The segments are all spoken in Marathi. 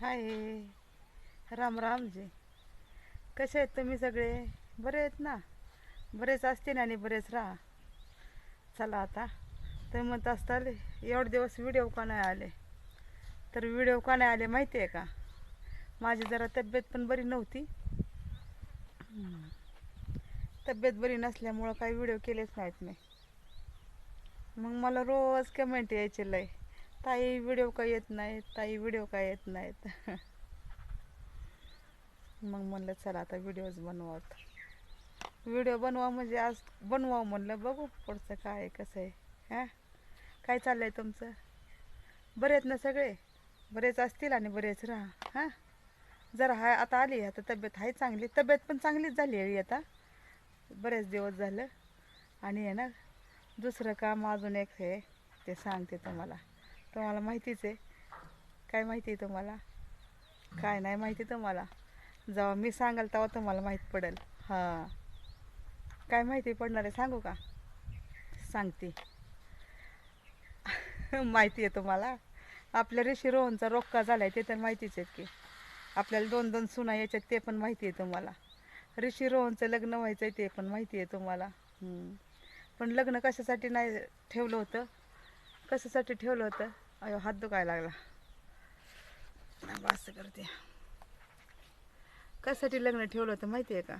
हाय. राम राम जी. कसे आहेत तुम्ही सगळे? बरे आहेत ना? बरेच असतील आणि बरेच राहा. चला आता. तुम्ही म्हणत असताल एवढे दिवस व्हिडिओ का नाही आले? तर व्हिडिओ का नाही आले माहिती आहे का? माझी जरा तब्येत पण बरी नव्हती. तब्येत बरी नसल्यामुळं काही व्हिडिओ केलेच नाहीत मी. मग मला रोज कमेंट यायचे लय. ताई व्हिडिओ का येत नाहीत ताई व्हिडिओ काय येत नाहीत. मग म्हणलं चला आता व्हिडिओज बनवत व्हिडिओ बनवा म्हणजे आज बनवा म्हणलं बघू पुढचं काय कसं आहे. हां? काय चाललं आहे तुमचं? बरे आहेत ना सगळे? बरेच असतील आणि बरेच राहा. हां? जरा हा आता आली आता तब्येत आहे चांगली. तब्येत पण चांगलीच झाली आहे आता. बरेच दिवस झालं. आणि आहे ना दुसरं काम अजून एक हे ते सांगते तुम्हाला. तुम्हाला माहितीच आहे. काय माहिती आहे तुम्हाला? काय नाही माहिती तुम्हाला. जेव्हा मी सांगाल तेव्हा तुम्हाला माहीत पडेल. हां. काय माहिती पडणार आहे सांगू का? सांगते. माहिती आहे तुम्हाला. आपल्या ऋषी रोहनचा रोक्का झाला आहे ते तर माहितीच आहेत की. आपल्याला दोन दोन सुना याच्यात ते पण माहिती आहे तुम्हाला. ऋषी रोहनचं लग्न व्हायचं आहे ते पण माहिती आहे तुम्हाला. पण लग्न कशासाठी नाही ठेवलं होतं? कशासाठी ठेवलं होतं? अयो हात दुखायला लागला. असं करते. कशासाठी लग्न ठेवलं होतं माहिती आहे का?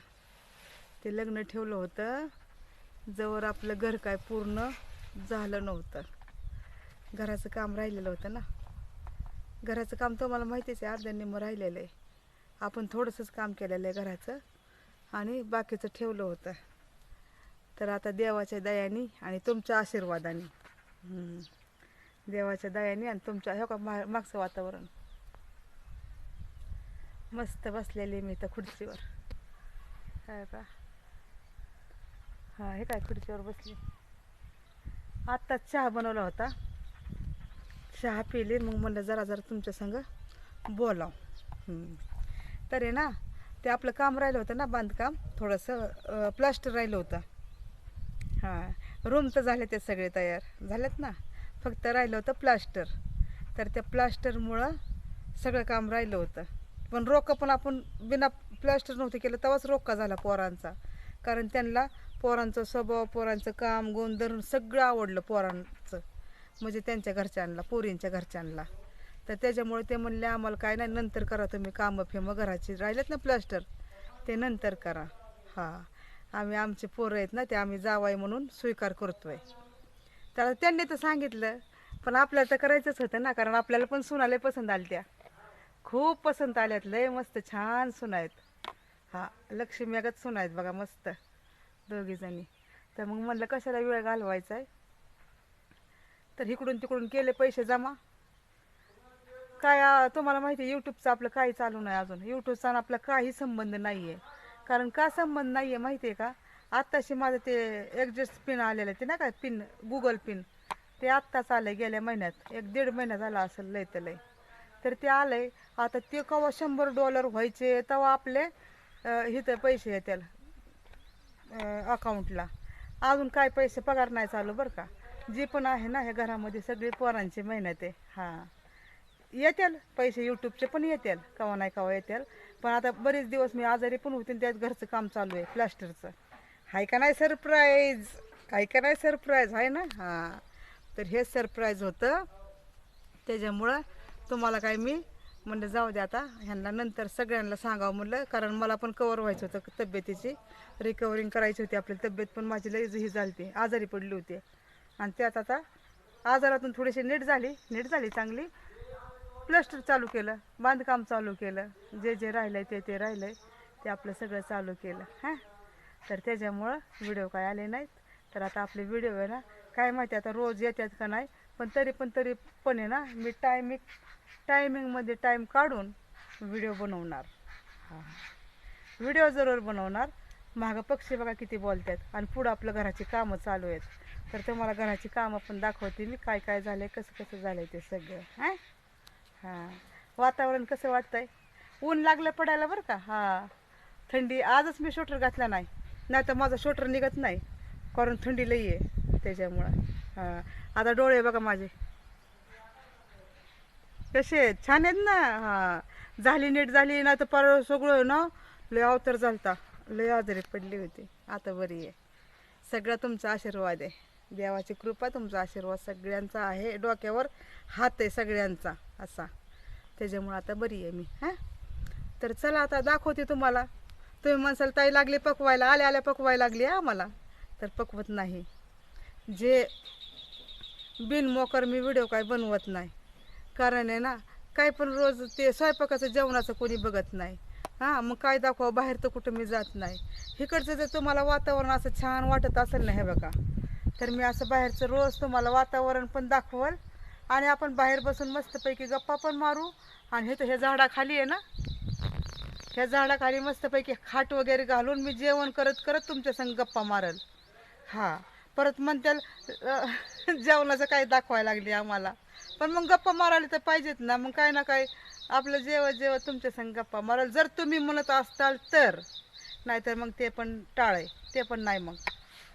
ते लग्न ठेवलं होतं. जवळ आपलं घर काय पूर्ण झालं नव्हतं. घराचं काम राहिलेलं होतं ना. घराचं काम तुम्हाला माहितीच आहे अर्ध्या निम राहिलेलं आहे. आपण थोडंसंच काम केलेलं आहे घराचं आणि बाकीचं ठेवलं होतं. तर आता देवाच्या दयाने आणि तुमच्या आशीर्वादाने. हम्म. देवाच्या दयाने आणि तुमच्या हो का मा मागचं वातावरण. मस्त बसलेली मी तर खुर्चीवर. काय का हा हे काय खुर्चीवर बसली. आत्ताच चहा बनवला होता. चहा पिली मग म्हणलं जरा जरा तुमच्या संग बोलाव. तरी तर आहे ना ते आपलं काम राहिलं होतं ना बांधकाम. थोडंसं प्लास्टर राहिलं होतं. हां रूम तर झाले ते सगळे तयार. झालेत ना? फक्त राहिलं होतं प्लास्टर. तर त्या प्लास्टरमुळं सगळं काम राहिलं होतं. पण रोकं पण आपण बिना प्लास्टर नव्हतं केलं तेव्हाच रोका झाला पोरांचा. कारण त्यांना पोरांचा स्वभाव पोरांचं काम गोंधळ सगळं आवडलं पोरांचं. म्हणजे त्यांच्या घरच्यांना पोरींच्या घरच्यांना. तर त्याच्यामुळे ते म्हणले आम्हाला काय नाही नंतर करा तुम्ही कामं फेमं घराची राहिलेत ना प्लास्टर ते नंतर करा. हां. आम्ही आमचे पोरं आहेत ना ते आम्ही जावाय म्हणून स्वीकार करतोय. तर त्यांनी तर सांगितलं पण आपल्याला तर करायचंच होतं ना कारण आपल्याला पण सुनाले पसंत आल्या त्या खूप पसंत आल्यात लय मस्त छान सुना आहेत. हां लक्ष्मी अगत सुना आहेत बघा मस्त दोघीजणी तर मग म्हणलं कशाला वेळ घालवायचा आहे तर इकडून तिकडून केले पैसे जमा. काय तुम्हाला माहिती आहे यूट्यूबचं आपलं काही चालू नाही अजून. यूट्यूबचा आणि आपला काही संबंध नाही आहे कारण का संबंध नाही आहे माहिती आहे का? आत्ताशी माझं ते ॲडजस्ट पिन आलेलं आहे ते नाही का पिन गुगल पिन. ते आत्ताच आलं आहे गेल्या महिन्यात. एक दीड महिना झाला असेल लय तर लय. तर ते आलं आहे आता ते केव्हा शंभर डॉलर व्हायचे तेव्हा आपले इथं पैसे येतील अकाउंटला अजून काय पैसे पगार नाही चालू बरं का. जे पण आहे ना हे घरामध्ये सगळे पोरांचे मेहनत आहे. हां. येतील पैसे यूट्यूबचे पण येतील कवा नाही कवा येतील. पण आता बरेच दिवस मी आजारी पण होते आणि त्यात घरचं काम चालू आहे प्लास्टरचं. हाय का नाही सरप्राईज? हाय का नाही सरप्राईज? आहे ना? हां. तर हे सरप्राईज होतं. त्याच्यामुळं तुम्हाला काय मी म्हणलं जाऊ दे आता. ह्यांना नंतर सगळ्यांना सांगावं म्हणलं. कारण मला पण कवर व्हायचं होतं तब्येतीची. रिकवरिंग करायची होती आपली तब्येत पण माझी लई ही झाली होती आजारी पडली होती. आणि त्यात आता आजारातून थोडीशी नीट झाली. नीट झाली चांगली. प्लस्टर चालू केलं. बांधकाम चालू केलं. जे जे राहिलं आहे ते ते राहिलं आहे ते आपलं सगळं चालू केलं. हां? तर त्याच्यामुळं व्हिडिओ काय आले नाहीत. तर आता आपले व्हिडिओ आहे ना काय माहिती आता रोज येतात का नाही पण तरी पण तरी पण आहे ना मी टायमिंग टायमिंगमध्ये टाईम काढून व्हिडिओ बनवणार. हां. व्हिडिओ जरूर बनवणार. मागं पक्षी बघा किती बोलतात आणि पुढं आपलं घराची कामं चालू आहेत. तर तुम्हाला घराची कामं पण दाखवते मी काय काय झालं आहे कसं कसं झालं आहे ते सगळं हां? हां. वातावरण कसं वाटतंय? ऊन लागलं पडायला बरं का? हां. थंडी आजच मी स्वेटर घातला नाही. नाही तर माझं शोटर निघत नाही. कारण थंडी लई आहे त्याच्यामुळं. हां आता डोळे बघा माझे. कसे आहेत? छान आहेत ना? हा झाली नीट झाली ना तर पर सगळं ना लय अवतर झालता. लय आजारी पडली होती. आता बरी आहे. सगळा तुमचा आशीर्वाद आहे. देवाची कृपा तुमचा आशीर्वाद सगळ्यांचा आहे. डोक्यावर हात आहे सगळ्यांचा असा. त्याच्यामुळं आता बरी आहे मी. हां? तर चला आता दाखवते तुम्हाला. तुम्ही म्हणसाल ताई लागली पकवायला. आल्या आल्या पकवायला लागली आम्हाला तर पकवत नाही. जे बिनमोकर मी व्हिडिओ काय बनवत नाही. कारण आहे ना काय पण रोज ते स्वयंपाकाचं जेवणाचं कोणी बघत नाही. हां मग काय दाखवा बाहेर तर कुठं मी जात नाही. इकडचं जर तुम्हाला वातावरण असं छान वाटत असेल ना हे बघा. तर मी असं बाहेरचं रोज तुम्हाला वातावरण पण दाखवल आणि आपण बाहेर बसून मस्तपैकी गप्पा पण मारू आणि हे तर हे झाडाखाली आहे ना ह्या झाडाखाली मस्तपैकी खाट वगैरे घालून मी जेवण करत करत तुमच्या संग गप्पा मारल. हा परत म्हणत्याल जेवणाचं काय दाखवायला लागली आम्हाला. पण मग गप्पा मारायला तर पाहिजेत ना मग काय ना काय आपलं जेवत जेवत तुमच्या संग गप्पा माराल. जर तुम्ही म्हणत असताल तर नाहीतर मग ते पण टाळे ते पण नाही मग.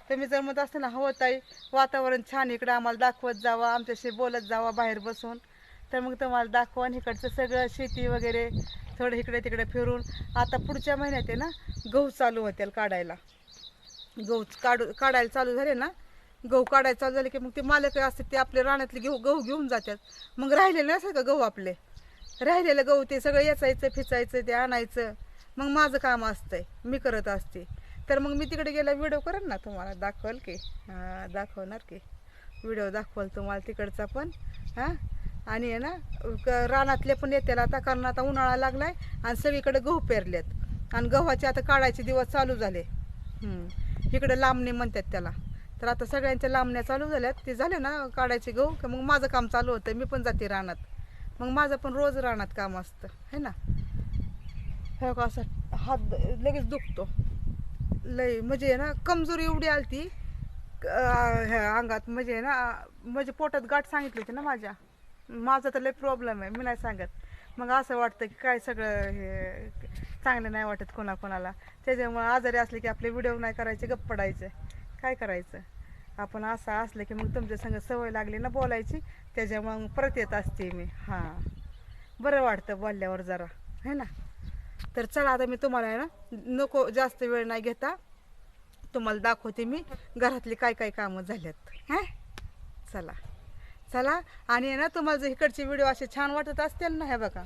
तुम्ही जर म्हणत असताना ना हो ताई वातावरण छान इकडं आम्हाला दाखवत जावा आमच्याशी बोलत जावा बाहेर बसून. तर मग तुम्हाला दाखवा इकडचं सगळं शेती वगैरे थोडं इकडे तिकडे फिरून. आता पुढच्या महिन्यात आहे ना गहू चालू होतील काढायला. गहू काढू काढायला चालू झाले ना गहू काढायला चालू झाले की मग ते मालक असतात ते आपले रानातले घेऊ गहू घेऊन जातात. मग राहिलेले नसेल का गहू आपले. राहिलेलं गहू ते सगळं याचायचं फिचायचं ते आणायचं. मग माझं काम असतंय मी करत असते. तर मग मी तिकडे गेला व्हिडिओ करेन ना तुम्हाला दाखवाल की. हां दाखवणार की. व्हिडिओ दाखवाल तुम्हाला तिकडचा पण. हां? आणि आहे ना क- रानातले पण येतील. आता कारण आता उन्हाळा लागलाय आणि सगळीकडे गहू पेरलेत. आणि गव्हाचे आता काढायचे दिवस चालू झाले. इकडे लांबणे म्हणतात त्याला. तर आता सगळ्यांच्या लांबण्या चालू झाल्यात. ते झाले ना काढायचे गहू. की मग माझं काम चालू होतं. मी पण जाते रानात. मग माझं पण रोज रानात काम असतं. है ना? हे का असं हात लगेच दुखतो. लय म्हणजे आहे ना कमजोरी एवढी आली ती ह्या अंगात म्हणजे आहे ना म्हणजे पोटात गाठ सांगितली होती ना माझ्या. माझा तर लय प्रॉब्लेम आहे मी नाही सांगत. मग असं वाटतं की काय सगळं हे चांगलं नाही वाटत कोणाकोणाला त्याच्यामुळं आजारी असले की आपले व्हिडिओ नाही करायचे गप्प पडायचे. काय करायचं? आपण असं असलं की मग तुमच्या संग सवय लागली ना बोलायची त्याच्यामुळं मग परत येत असते मी. हां. बरं वाटतं बोलल्यावर जरा. है ना? तर चला आता मी तुम्हाला आहे ना नको जास्त वेळ नाही घेता. तुम्हाला दाखवते मी घरातली काय काय कामं झाल्यात. हां? चला. चला आणि ना तुम्हाला जर इकडचे व्हिडिओ असे छान वाटत असतील ना हे बघा.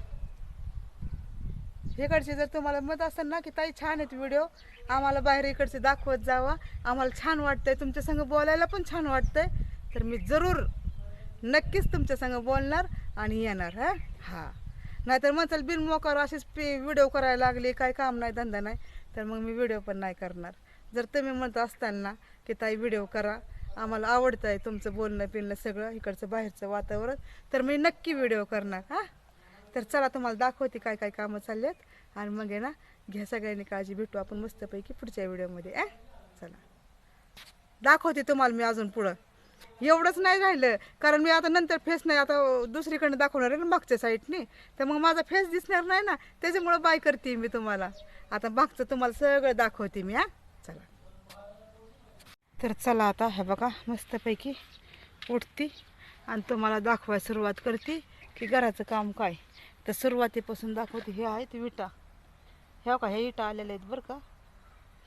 इकडचे जर तुम्हाला मत असेल ना की ताई छान आहेत व्हिडिओ आम्हाला बाहेर इकडचे दाखवत जावा. आम्हाला छान वाटतंय तुमच्या संग बोलायला पण छान वाटतंय. तर मी जरूर नक्कीच तुमच्या संग बोलणार आणि येणार हा? हा. नाहीतर म्हणताल बिनमोकार असेच पे व्हिडिओ करायला लागले काय काम नाही धंदा नाही. तर मग मी व्हिडिओ पण नाही करणार. जर तुम्ही म्हणत असताल ना की ताई व्हिडिओ करा आम्हाला आवडतं आहे तुमचं बोलणं पिणं सगळं इकडचं बाहेरचं वातावरण. तर मी नक्की व्हिडिओ करणार हां? तर चला तुम्हाला दाखवते काय काय कामं चाललेत. आणि मग आहे ना घ्या सगळ्यांनी काळजी भेटू आपण मस्तपैकी पुढच्या व्हिडिओमध्ये आ चला. दाखवते तुम्हाला मी अजून पुढं. एवढंच नाही राहिलं कारण मी आता नंतर फेस नाही आता दुसरीकडनं दाखवणार आहे ना मागच्या साईडने तर मग माझा फेस दिसणार नाही ना त्याच्यामुळं बाय करते मी तुम्हाला. आता मागचं तुम्हाला सगळं दाखवते मी हां? तर चला आता हे बघा मस्तपैकी उठती आणि तुम्हाला दाखवायला सुरुवात करते की घराचं काम काय. तर सुरुवातीपासून दाखवते हे आहेत विटा. ह्या का ह्या इटा आलेल्या आहेत बरं का.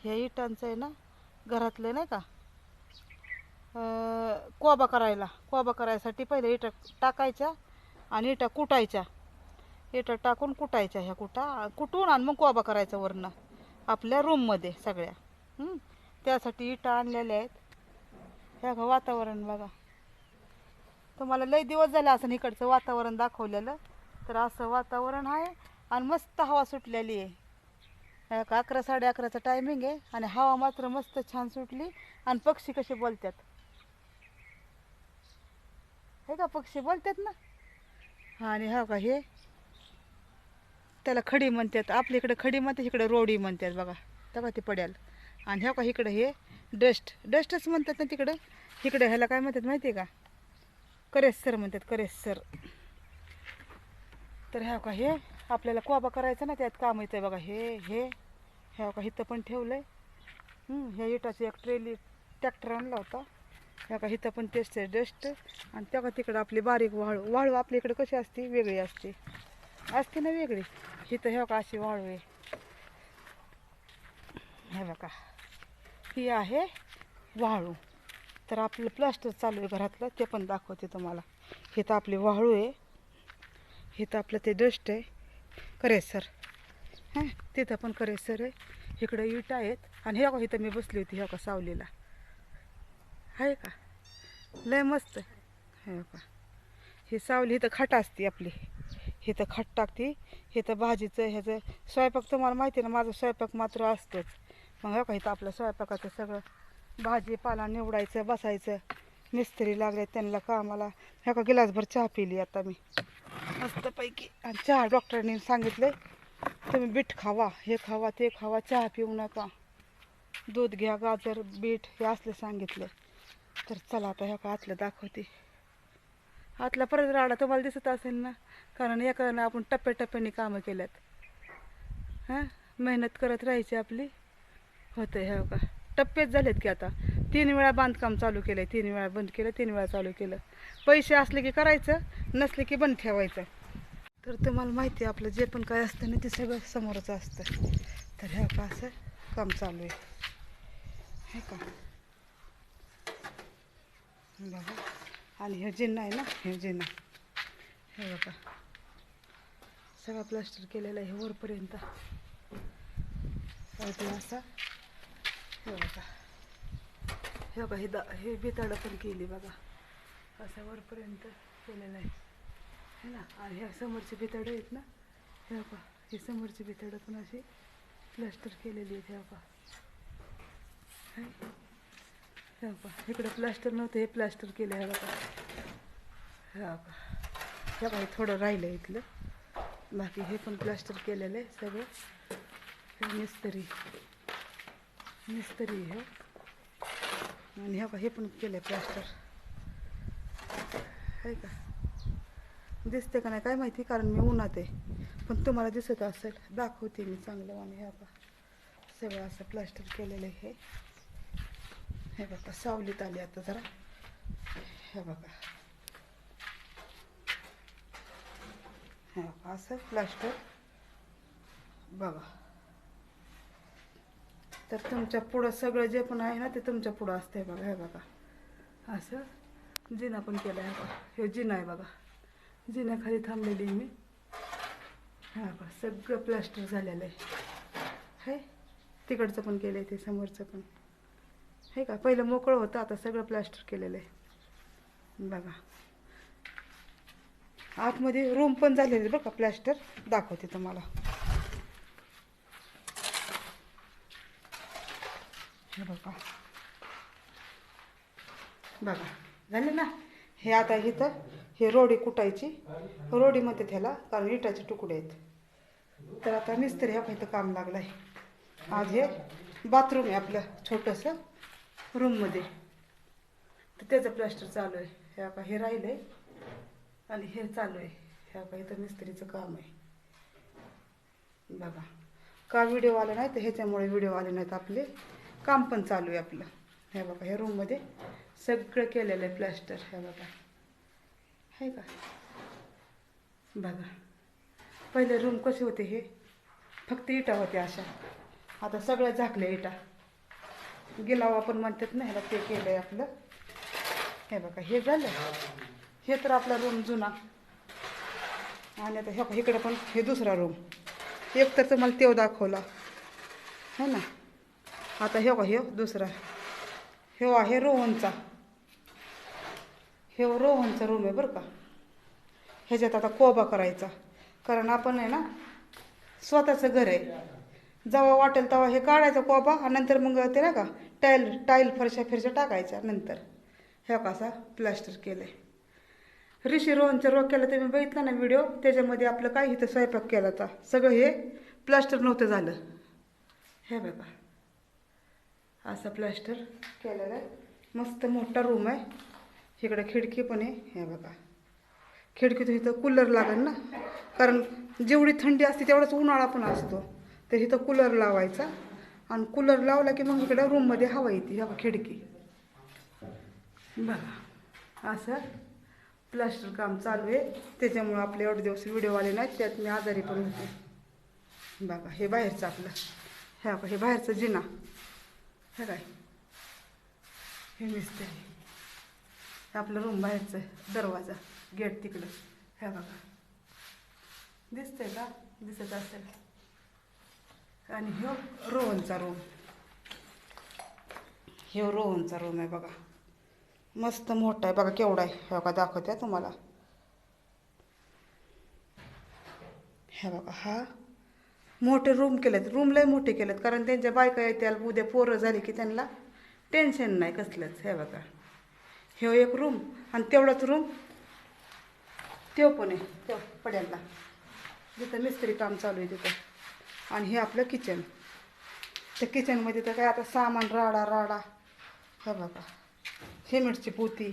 ह्या इटांचं आहे ना घरातलं नाही का? कोबा करायला. कोबा करायसाठी पहिले इटा टाकायच्या आणि इटा कुटायच्या. इटा टाकून कुटायच्या ह्या कुटा. कुटून आणि मग कोबा करायचा वरनं. आपल्या रूममध्ये सगळ्या. त्यासाठी इटा आणलेल्या आहेत. ह्या का वातावरण बघा. तुम्हाला लय दिवस झाला असं इकडचं वातावरण दाखवलेलं. तर असं वातावरण आहे आणि मस्त हवा सुटलेली आहे. ह्या का अकरा साडे अकराचं टायमिंग आहे आणि हवा मात्र मस्त छान सुटली आणि पक्षी कसे बोलतात. हे का पक्षी बोलतात ना? हा आणि हा का हे? त्याला खडी म्हणतात. आपल्या इकडे खडी म्हणतात इकडे रोडी म्हणतात बघा. तेव्हा ते पड्याल. आणि ह्या का इकडं हे डस्ट डस्टच म्हणतात ना तिकडं. इकडं ह्याला काय म्हणतात माहिती आहे का करेसर म्हणतात करेसर तर ह्या का हे आपल्याला कोबा करायचा ना त्यात काम येतं बघा हे हे. ह्या का इथं पण ठेवलं आहे ह्या इटाची एक ट्रेली ट्रॅक्टर आणला होता. ह्या का इथं पण टेस्ट आहे डस्ट आणि त्या का तिकडं आपली बारीक वाळू. वाळू आपल्या इकडं कशी असते? वेगळी असते. असते ना वेगळी. इथं ह्या का अशी वाळू आहे. हे बघा. ही आहे वाळू. तर आपलं प्लास्टर चालू आहे घरातलं ते पण दाखवते तुम्हाला. इथं आपली वाळू आहे. इथं आपलं ते डस्ट आहे. करेसर हां तिथं पण करेसर आहे. इकडं इटा आहेत. आणि हे बघा इथं मी बसली होती हे का सावलीला. आहे का? लय मस्त आहे. हे बघा. ही सावली इथं खाट असते आपली. इथं खट टाकते. इथं भाजीचं ह्याचं स्वयंपाक तुम्हाला माहिती आहे ना माझा स्वयंपाक मात्र असतोच. मग हो का इथं आपलं स्वयंपाकाचं सगळं भाजीपाला निवडायचं बसायचं. मिस्त्री लागले त्यांना कामाला. ह्या का गिलासभर चहा पिली आता मी. मस्तपैकी. आणि चहा डॉक्टरांनी सांगितले तुम्ही बीट खावा हे खावा ते खावा चहा पिऊ नका. दूध घ्या गाजर बीट हे असले सांगितले. तर चला आता ह्या का आतलं दाखवते. आतला परत राडा तुम्हाला दिसत असेल ना कारण एकानं आपण टप्प्याटप्प्याने कामं केल्यात. हां? मेहनत करत राहायची आपली. होतं हो का? टप्पेच झालेत की आता. तीन वेळा बांधकाम चालू केलं तीन वेळा बंद केलं तीन वेळा चालू केलं. पैसे असले की करायचं नसले की बंद ठेवायचं. तर तुम्हाला माहिती आहे आपलं जे पण काय असतं ना ते सगळं समोरचं असतं. तर ह्या का असं काम चालू आहे. हे का? बघा. आणि हे जिन्ना आहे ना हे जिन्ना. हे बघा. सगळं प्लास्टर केलेलं आहे हे वरपर्यंत. अगदी असा. हे बघा हे बघा हे दा हे बिताडं पण केली बघा. असं वरपर्यंत केलेलं आहे. है ना आणि ह्या समोरचे बिताडं आहेत ना? हे बघा हे समोरची बिताडं पण अशी प्लास्टर केलेली आहेत हे बघा. हे बघा इकडं प्लास्टर नव्हतं हे प्लास्टर केलं आहे बघा. हे बघा हे बघा हे थोडं राहिलं आहे इथलं. बाकी हे पण प्लास्टर केलेलं आहे सगळं. मिस्त्री. मिस्त्री हे. आणि हे हे पण केलं आहे प्लास्टर. आहे का? दिसते का नाही काय माहिती कारण मी उन्हात आहे. पण तुम्हाला दिसत असेल. दाखवते मी चांगलं आणि हे बा सगळं असं प्लास्टर केलेलं आहे हे. हे बघा सावलीत आली आता जरा. हे बघा. हे बघा असं प्लास्टर. बघा. तर तुमच्या पुढं सगळं जे पण आहे ना ते तुमच्या पुढं असतंय बघा हे बघा. असं जिना पण केलं आहे बघा. हे जिना आहे बघा. जिन्याखाली थांबलेली आहे मी. हा बघा सगळं प्लास्टर झालेलं आहे. है तिकडचं पण केलं आहे ते समोरचं पण. हे का पहिलं मोकळं होतं आता सगळं प्लास्टर केलेलं आहे. बघा. आतमध्ये रूम पण झालेले बघा बरं का दाखवते तुम्हाला. हे बघा. बघा. झाले ना? हे आता इथं हे रोडी कुटायची. रोडीमध्ये त्याला कारण इटाचे तुकडे आहेत. तर आता मिस्त्री ह्या इथं काम लागलं आहे आज हे बाथरूम आहे आपलं छोटंसं रूममध्ये. तर त्याचं प्लॅस्टर चालू आहे. हे आता हे राहिलं आहे आणि हे चालू आहे. हे आता इथं मिस्त्रीचं काम आहे. बघा. का व्हिडिओ आले नाही तर ह्याच्यामुळे व्हिडिओ आले नाहीत आपले. काम पण चालू आहे आपलं. हे बाबा ह्या रूममध्ये सगळं केलेलं आहे प्लॅस्टर ह्या बाबा आहे का? बघा. पहिले रूम कसे होते हे? फक्त इटा होत्या अशा. आता सगळं झाकलं इटा. गिलावा आपण म्हणतात ना ह्याला ते केलं आहे आपलं. हे बघा हे झालं. हे तर आपला रूम जुना. आणि आता ह्या इकडे पण हे दुसरा रूम एक तर तुम्हाला तेव दाखवला. है ना? आता हे बघा हे दुसरा. हे आहे रोहनचा. हे रोहनचा रूम आहे बरं का. ह्याच्यात आता कोबा करायचा. कारण आपण आहे ना स्वतःचं घर आहे. जेव्हा वाटेल तेव्हा हे काढायचं कोबा आणि नंतर मग ते नाही का टाईल टाईल फरशा फिरशा टाकायच्या नंतर. हे कसा प्लास्टर केलं आहे ऋषी रोहनच्या केला तुम्ही बघितलं ना व्हिडिओ त्याच्यामध्ये आपलं काय इथं स्वयंपाक केला होता. सगळं हे प्लास्टर नव्हतं झालं. हे बघा. असं प्लॅस्टर केलेलं आहे. मस्त मोठा रूम आहे. इकडे खिडकी पण आहे. हे बघा. खिडकीतून इथं कूलर लागेल ना? कारण जेवढी थंडी असते तेवढाच उन्हाळा पण असतो. तर इथं कूलर लावायचा. आणि कूलर लावला की मग इकडं रूममध्ये हवा येते. ह्या बघा खिडकी. बघा. असं प्लास्टर काम चालू आहे. त्याच्यामुळं आपले एवढे दिवस व्हिडिओ आले नाहीत. त्यात मी आजारी पण होते. बघा हे बाहेरचं आपलं. ह्या हे बाहेरचं जिना. हे काय हे दिसते हे आपलं रूम बाहेरचं दरवाजा गेट तिकडं. हे बघा. दिसतंय का? दिसत असेल. आणि ह्यो रोहनचा रूम ह्यो रोहनचा रूम आहे बघा. मस्त मोठा आहे बघा केवढा आहे. हे बघा दाखवते तुम्हाला. हे बघा हा मोठे रूम केलेत. रूम लय मोठे केलेत. कारण त्यांच्या बायका येत्याल उद्या पोरं झाली की त्यांना टेन्शन नाही कसलंच. हे बघा. हे एक रूम आणि तेवढाच रूम तेव पण आहे. तेव पड्याला जिथं मिस्त्री काम चालू आहे तिथं. आणि हे आपलं किचन त्या किचनमध्ये तर काय आता सामान राडा राडा. हे बघा. सिमेंटची पोती.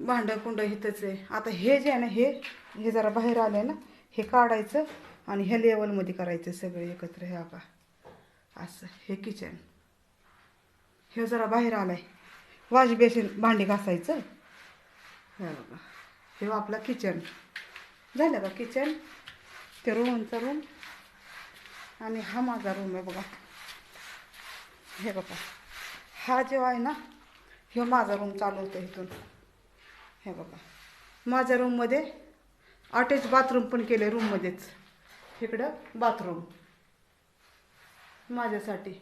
भांडं कुंड इथंच आहे. आता हे जे आहे ना हे हे जरा बाहेर आलं ना हे काढायचं. आणि ह्या लेवलमध्ये करायचं सगळे एकत्र हे बघा. असं हे किचन हे जरा बाहेर आलं आहे वॉश बेसिन भांडी घासायचं. हे बघा. हे आपला किचन झालं का किचन ते रूमचा रूम आणि हा माझा रूम आहे बघा. हे बघा. हा जेव्हा आहे ना हे माझा रूम चालू होतं इथून. हे बघा. माझ्या रूममध्ये अटॅच बाथरूम पण केले रूममध्येच इकडं बाथरूम माझ्यासाठी.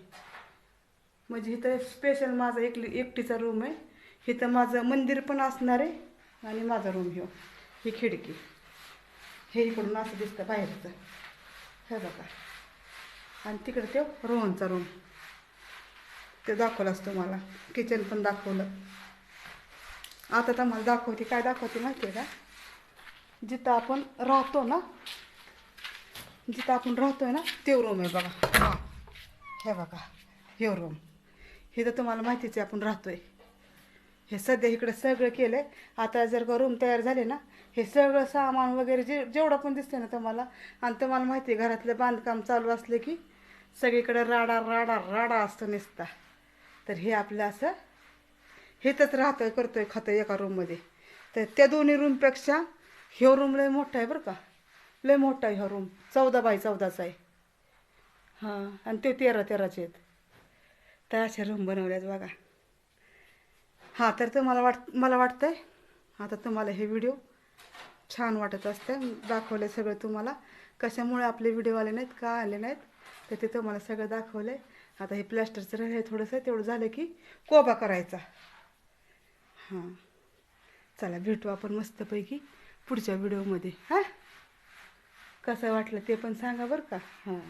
म्हणजे इथं स्पेशल माझा एकली एकटीचा रूम आहे. इथं माझं मंदिर पण असणार आहे आणि माझा रूम घेऊ हो. ही. खिडकी. हे इकडून असं दिसतं बाहेरचं. हे बघा. आणि तिकडे ते रोहनचा रूम ते दाखवलं तुम्हाला किचन पण दाखवलं. आता तर मला दाखवते. काय दाखवते माहिती आहे का? जिथं आपण राहतो ना म्हणजे जिथं आपण राहतोय ना ते रूम आहे बघा. हे. बघा हे रूम हे तर तुम्हाला माहितीच आहे आपण राहतोय. हे सध्या इकडे सगळं केलं आहे आता जर का रूम तयार झाले ना हे सगळं सामान वगैरे जे जेवढं पण दिसते ना तुम्हाला आणि तुम्हाला माहिती आहे घरातलं बांधकाम चालू असलं की सगळीकडे राडा राडा राडा असतो नुसता. तर हे आपलं असं हेच राहतं करतोय खातं एका रूममध्ये तर त्या दोन्ही रूमपेक्षा हे रूम लय मोठं आहे बरं का. लय मोठा आहे हा रूम चौदा बाय चौदाचा आहे. हां आणि ते तेरा तेराचे आहेत. तर अशा रूम बनवल्यात बघा. हां तर तुम्हाला वाट मला वाटतं आहे आता तुम्हाला हे व्हिडिओ छान वाटत असते. दाखवले सगळं तुम्हाला. कशामुळे आपले व्हिडिओ आले नाहीत का आले नाहीत तर ते तुम्हाला सगळं दाखवलं आहे आता हे प्लॅस्टरचं राहिलं थोडंसं तेवढं झालं की कोबा करायचा. हां. चला भेटू आपण मस्तपैकी पुढच्या व्हिडिओमध्ये हां? कसं वाटलं ते पण सांगा बरं का. हां.